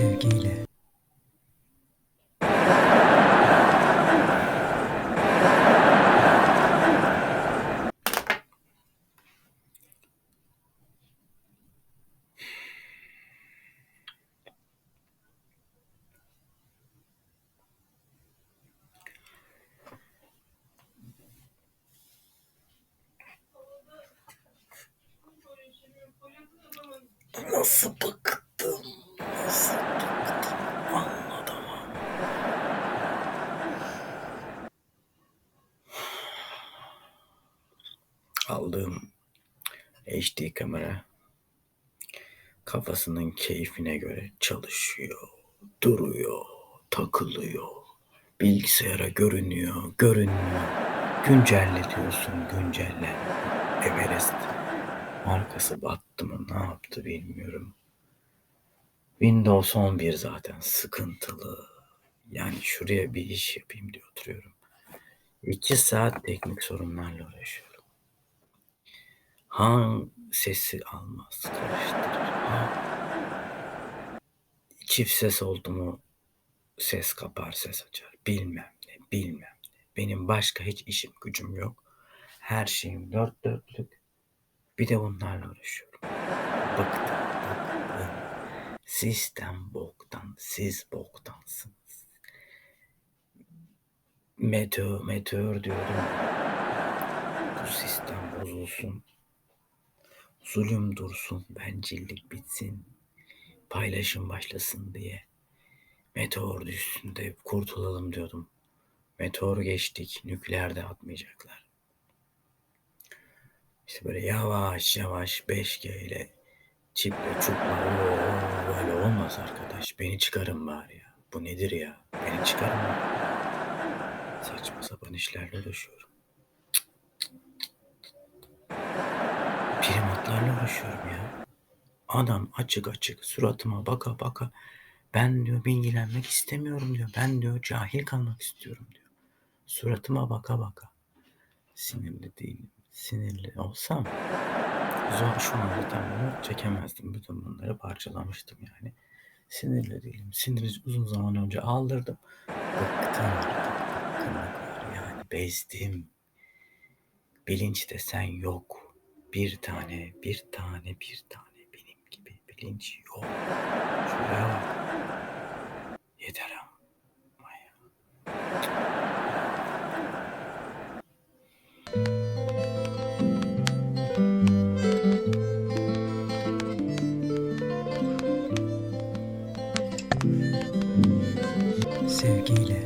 sevgiyle. nasıl Aldığım HD kamera kafasının keyfine göre çalışıyor, duruyor, takılıyor. Bilgisayara görünüyor, görünmüyor. Güncelle diyorsun, güncelle. Everest markası battı mı ne yaptı bilmiyorum. Windows 11 zaten sıkıntılı. Yani şuraya bir iş yapayım diye oturuyorum. İki saat teknik sorunlarla uğraşıyorum. Ha sesi almaz, çift ses oldu mu ses kapar, ses açar. Bilmem ne, bilmem ne. Benim başka hiç işim gücüm yok. Her şeyim dört dörtlük. Bir de bunlarla uğraşıyorum. Bıktım, bıktım. Sistem boktan, siz boktansınız. Meteor, meteor diyordum. Bu sistem bozulsun. Zulüm dursun, bencillik bitsin. Paylaşım başlasın diye. Meteor düşsün de kurtulalım diyordum. Meteor geçtik, nükleer de atmayacaklar. İşte böyle yavaş yavaş 5G ile çiple çupla oo, böyle olmaz arkadaş. Beni çıkarın bari ya. Bu nedir ya? Beni çıkarın. Saçma sapan işlerle uğraşıyorum. Uğraşıyorum ya. Adam açık açık suratıma baka baka ben diyor bilgilenmek istemiyorum diyor. Ben diyor cahil kalmak istiyorum diyor. Suratıma baka baka. Sinirli değilim. Sinirli olsam zor şu anda çekemezdim. Bütün bunları parçalamıştım yani. Sinirli değilim. Siniri uzun zaman önce aldırdım. Bıktım yani. Bezdim. Bilinç desen yok. Bir tane, bir tane, bir tane benim gibi bilinç yok. Yeter ama ya. Sevgiyle.